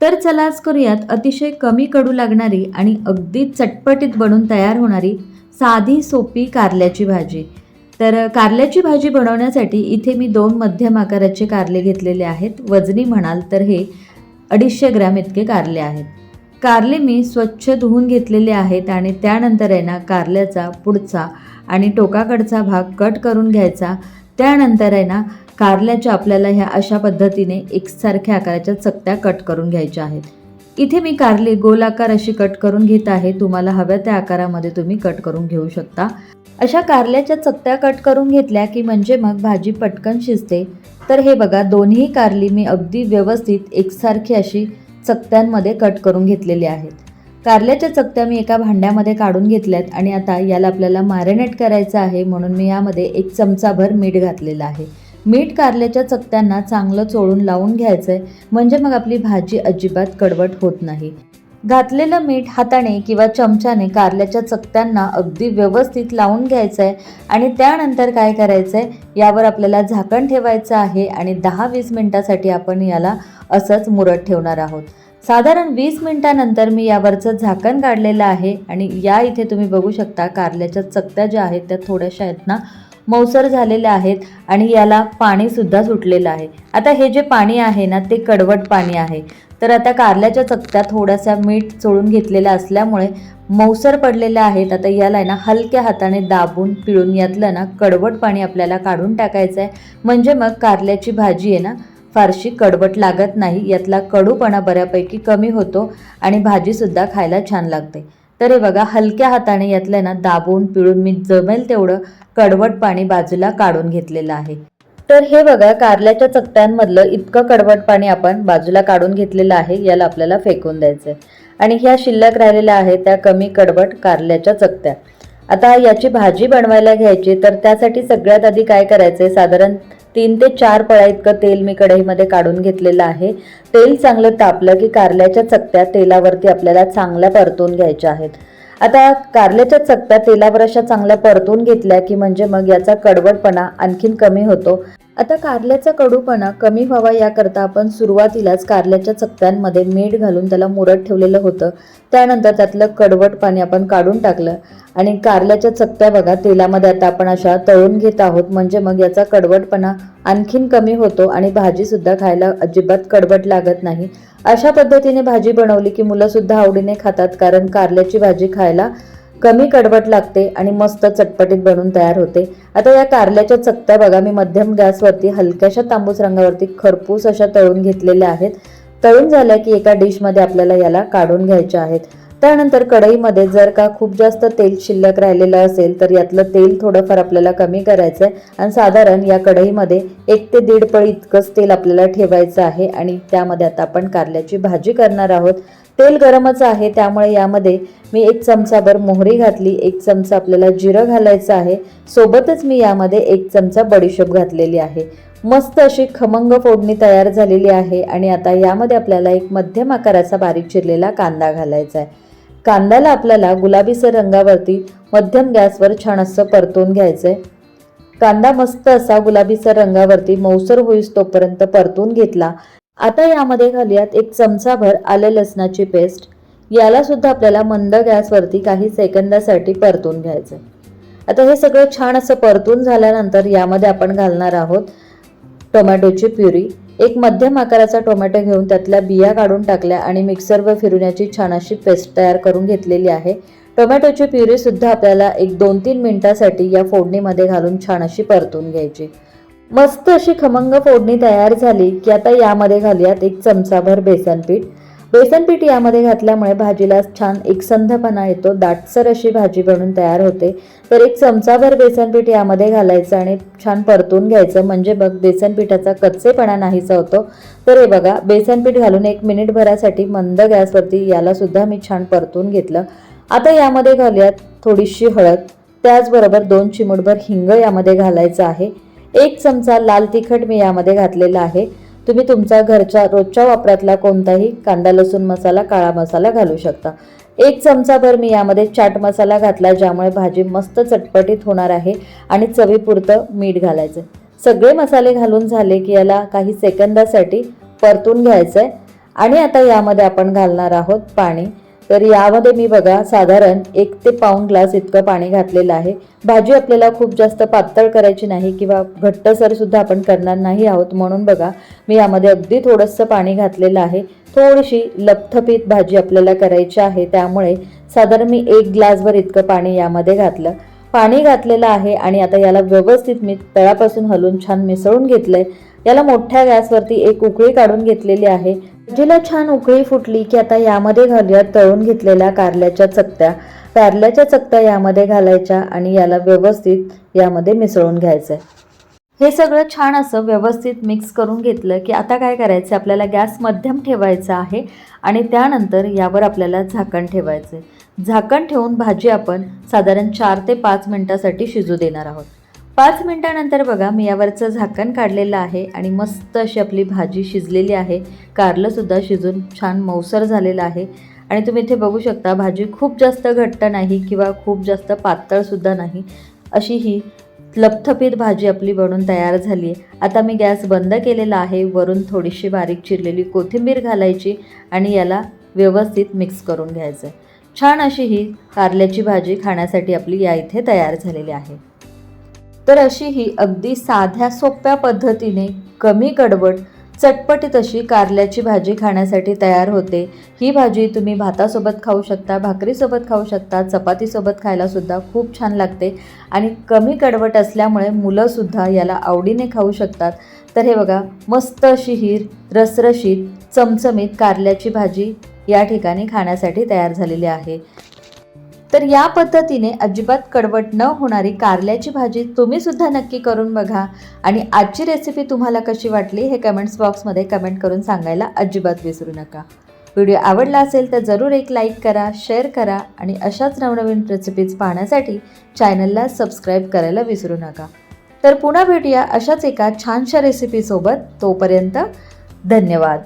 तर चला आज करूयात अतिशय कमी कडू लागणारी आणि अगदी चटपटीत बनून तयार होणारी साधी सोपी कारल्याची भाजी. तर कारल्याची भाजी बनवण्यासाठी इथे मी दोन मध्यम आकाराचे कारले घेतलेले आहेत. वजनी म्हणाल तर हे अडीचशे ग्रॅम इतके कारले आहेत. कारले मी स्वच्छ धुवून घेतलेले आहेत आणि त्यानंतर आहे ना कारल्याचा पुढचा आणि टोकाकडचा भाग कट करून घ्यायचा. त्यानंतर आहे ना कारल्याच्या आपल्याला ह्या अशा पद्धतीने एकसारख्या आकाराच्या चकत्या कट करून घ्यायच्या आहेत. इथे मी कारली गोल आकार अशी कट करून घेत आहे. तुम्हाला हव्या त्या आकारामध्ये तुम्ही कट करून घेऊ शकता. अशा कारल्याच्या चकत्या कट करून घेतल्या की म्हणजे मग भाजी पटकन शिजते. तर हे बघा दोन्ही कारली मी अगदी व्यवस्थित एकसारखी अशी चकत्यांमध्ये कट करून घेतलेली आहेत. कारल्याच्या चकत्या मी एका भांड्यामध्ये काढून घेतल्यात आणि आता याला आपल्याला मॅरिनेट करायचं आहे म्हणून मी यामध्ये एक चमचाभर मीठ घातलेलं आहे. मीठ कारल्याच्या चकत्यांना चांगलं चोळून लावून घ्यायचं आहे म्हणजे मग आपली भाजी अजिबात कडवट होत नाही. घातलेलं मीठ हाताने किंवा चमच्याने कारल्याच्या चकत्यांना अगदी व्यवस्थित लावून घ्यायचं आहे आणि त्यानंतर काय करायचं आहे यावर आपल्याला झाकण ठेवायचं आहे आणि दहा वीस मिनटासाठी आपण याला असंच मुरत ठेवणार आहोत. साधारण वीस मिनिटानंतर मी यावरचं झाकण काढलेलं आहे आणि या इथे तुम्ही बघू शकता कारल्याच्या चकत्या ज्या आहेत त्या थोड्याशा आहेत ना मौसर झालेल्या आहेत आणि याला पाणीसुद्धा सुटलेलं आहे. आता हे जे पाणी आहे ना ते कडवट पाणी आहे. तर आता कारल्याच्या चकत्या थोड्याशा मीठ चोळून घेतलेल्या असल्यामुळे मौसर पडलेल्या आहेत. आता याला आहे ना हलक्या हाताने दाबून पिळून यातलं ना कडवट पाणी आपल्याला काढून टाकायचं आहे म्हणजे मग कारल्याची भाजी आहे ना फारशी कडवट लागत नाही. यातला कडूपणा बऱ्यापैकी कमी होतो आणि भाजीसुद्धा खायला छान लागते. तर हे बघा हलक्या हाताने यातलं ना दाबून पिळून मी जमेल तेवढं कडवट पाणी बाजूला काढून घेतलेलं आहे. तर हे बघा कारल्याच्या चकत्यांमधलं इतकं कडवट पाणी आपण बाजूला काढून घेतलेलं आहे याला आपल्याला फेकून द्यायचं आणि ह्या शिल्लक राहिलेल्या आहेत त्या कमी कडवट कारल्याच्या चकत्या. आता याची भाजी बनवायला घ्यायची तर त्यासाठी सगळ्यात आधी काय करायचं साधारण तीन ते चार पळा इतकं तेल मी कढईमध्ये काढून घेतलेलं आहे. तेल चांगलं तापलं की कारल्याच्या चकत्या तेलावरती आपल्याला चांगल्या परतून घ्यायच्या आहेत. आता कारल्याच्या चकत्या तेलावर अशा चांगल्या परतून घेतल्या की म्हणजे मग याचा कडवटपणा आणखीन कमी होतो. आता कारल्याचा कडूपणा कमी व्हावा याकरता आपण सुरुवातीलाच कारल्याच्या चकत्यांमध्ये मीठ घालून त्याला मुरत ठेवलेलं होतं. त्यानंतर त्यातलं कडवट पाणी आपण काढून टाकलं. आणि कारल्याच्या चकत्या बघा तेलामध्ये आता आपण अशा तळून घेत आहोत. म्हणजे मग याचा कडवटपणा आणखीन कमी होतो आणि भाजीसुद्धा खायला अजिबात कडवट लागत नाही. अशा पद्धतीने भाजी बनवली की मुलंसुद्धा आवडीने खातात कारण कारल्याची भाजी खायला कमी कडवट लागते आणि मस्त चटपटीत बनून तयार होते. आता या कारल्याच्या चकत्या बघा मी मध्यम गॅसवरती हलक्याशा तांबूस रंगावरती खरपूस अशा तळून घेतलेल्या आहेत. तळून झाल्या की एका डिशमध्ये आपल्याला याला काढून घ्यायच्या आहेत. त्यानंतर कढईमध्ये जर का खूप जास्त तेल शिल्लक राहिलेलं असेल तर यातलं तेल थोडंफार आपल्याला कमी करायचं आहे आणि साधारण या कढईमध्ये एक ते दीड पळी इतकंच तेल आपल्याला ठेवायचं आहे. आणि त्यामध्ये आता आपण कारल्याची भाजी करणार आहोत. तेल गरमच आहे त्यामुळे यामध्ये मी एक चमचाभर मोहरी घातली एक चमचा आपल्याला जिरं घालायचं आहे. सोबतच मी यामध्ये एक चमचा बडीशोप घातलेली आहे. मस्त अशी खमंग फोडणी तयार झालेली आहे आणि आता यामध्ये आपल्याला एक मध्यम आकाराचा बारीक चिरलेला कांदा घालायचा आहे. कांद्याला आपल्याला गुलाबीसर रंगावरती मध्यम गॅसवर छान असं परतून घ्यायचं आहे कांदा मस्त असा गुलाबीसर रंगावरती मौसर होईस तोपर्यंत परतून घेतला. आता यामध्ये घालूयात एक चमचाभर आलं लसणाची पेस्ट. याला सुद्धा आपल्याला मंद गॅसवरती काही सेकंदासाठी परतून घ्यायचं आता हे सगळं छान असं परतून झाल्यानंतर यामध्ये आपण घालणार आहोत टोमॅटोची प्युरी. एक मध्यम आकाराचा टोमॅटो घेऊन त्यातल्या बिया काढून टाकल्या आणि मिक्सरवर फिरवण्याची छान अशी पेस्ट तयार करून घेतलेली आहे. टोमॅटोची प्युरी सुद्धा आपल्याला एक दोन तीन मिनिटासाठी या फोडणीमध्ये घालून छान अशी परतून घ्यायची. मस्त अशी खमंग फोडणी तयार झाली की आता यामध्ये घालूयात एक चमचाभर बेसन पीठ. बेसन पीठ यामध्ये घातल्यामुळे भाजीला छान एकसंधपणा येतो. दाटसर अशी भाजी बनून तयार होते. तर एक चमचाभर बेसन पीठ यामध्ये घालायचं आणि छान परतून घ्यायचं. म्हणजे बघ बेसन पिठाचा कच्चेपणा नाहीसा होतो. तर हे बघा बेसन पीठ घालून एक मिनिटभरासाठी मंद गॅसवरती यालासुद्धा मी छान परतून घेतलं. आता यामध्ये घालूयात थोडीशी हळद. त्याचबरोबर दोन चिमूटभर हिंग यामध्ये घालायचं आहे. एक चमचा लाल तिखट मी यामध्ये घातलेला आहे. तुम्ही तुमचा घरच्या रोजच्या वापरातला कोणताही कांदा लसूण मसाला काळा मसाला घालू शकता. एक चमचाभर मी यामध्ये चाट मसाला घातला ज्यामुळे भाजी मस्त चटपटीत होणार आहे आणि चवीपुरतं मीठ घालायचं सगळे मसाले घालून झाले की याला काही सेकंदासाठी परतून घ्यायचं आहे आणि आता यामध्ये आपण घालणार आहोत पाणी. तर यामध्ये मी बघा साधारण एक ते पाऊण ग्लास इतकं पाणी घातलेलं आहे. भाजी आपल्याला खूप जास्त पातळ करायची नाही किंवा घट्टसरसुद्धा आपण करणार नाही आहोत म्हणून बघा मी यामध्ये अगदी थोडंसं पाणी घातलेलं आहे. थोडीशी लपथपीत भाजी आपल्याला करायची आहे. त्यामुळे साधारण मी एक ग्लासभर इतकं पाणी यामध्ये घातलं. पाणी घातलेलं आहे आणि आता याला व्यवस्थित मी तळापासून हलवून छान मिसळून घेतलं आहे याला मोठ्या गॅसवरती एक उकळी काढून घेतलेली आहे. भाजीला छान उकळी फुटली की आता यामध्ये घालूया तळून घेतलेल्या कारल्याच्या चकत्या. कारल्याच्या चकत्या यामध्ये घालायच्या आणि याला व्यवस्थित यामध्ये मिसळून घ्यायचं आहे हे सगळं छान असं व्यवस्थित मिक्स करून घेतलं की आता काय करायचं? आपल्याला गॅस मध्यम ठेवायचा आहे आणि त्यानंतर यावर आपल्याला झाकण ठेवायचं आहे झाकण ठेवून भाजी आपण साधारण चार ते पाच मिनटासाठी शिजू देणार आहोत. पाच मिनटानंतर बघा मी यावरचं झाकण काढलेलं आहे आणि मस्त अशी आपली भाजी शिजलेली आहे. कारलंसुद्धा शिजून छान मौसर झालेलं आहे. आणि तुम्ही इथे बघू शकता भाजी खूप जास्त घट्ट नाही किंवा खूप जास्त पातळसुद्धा नाही. अशी ही लपथपीत भाजी आपली बनून तयार झाली आहे. आता मी गॅस बंद केलेला आहे. वरून थोडीशी बारीक चिरलेली कोथिंबीर घालायची आणि याला व्यवस्थित मिक्स करून घ्यायचं छान अशी ही कारल्याची भाजी खाण्यासाठी आपली या इथे तयार झालेली आहे. तर अशी ही अगदी साध्या सोप्या पद्धतीने कमी कडवट चटपटीत अशी कारल्याची भाजी खाण्यासाठी तयार होते. ही भाजी तुम्ही भातासोबत खाऊ शकता भाकरीसोबत खाऊ शकता चपातीसोबत खायलासुद्धा खूप छान लागते. आणि कमी कडवट असल्यामुळे मुलंसुद्धा याला आवडीने खाऊ शकतात. तर हे बघा मस्त अशी ही रसरशीत चमचमीत कारल्याची भाजी या ठिकाणी खाण्यासाठी तयार झालेली आहे. तर या पद्धतीने अजिबात कडवट न होणारी कारल्याची भाजी तुम्ही सुद्धा नक्की करून बघा. आणि आजची रेसिपी तुम्हाला कशी वाटली हे कमेंट्स बॉक्समध्ये कमेंट करून सांगायला अजिबात विसरू नका. व्हिडिओ आवडला असेल तर जरूर एक लाईक करा शेअर करा आणि अशाच नवनवीन रेसिपीज पाहण्यासाठी चॅनलला सबस्क्राईब करायला विसरू नका. तर पुन्हा भेटूया अशाच एका छानशा रेसिपीसोबत तोपर्यंत धन्यवाद.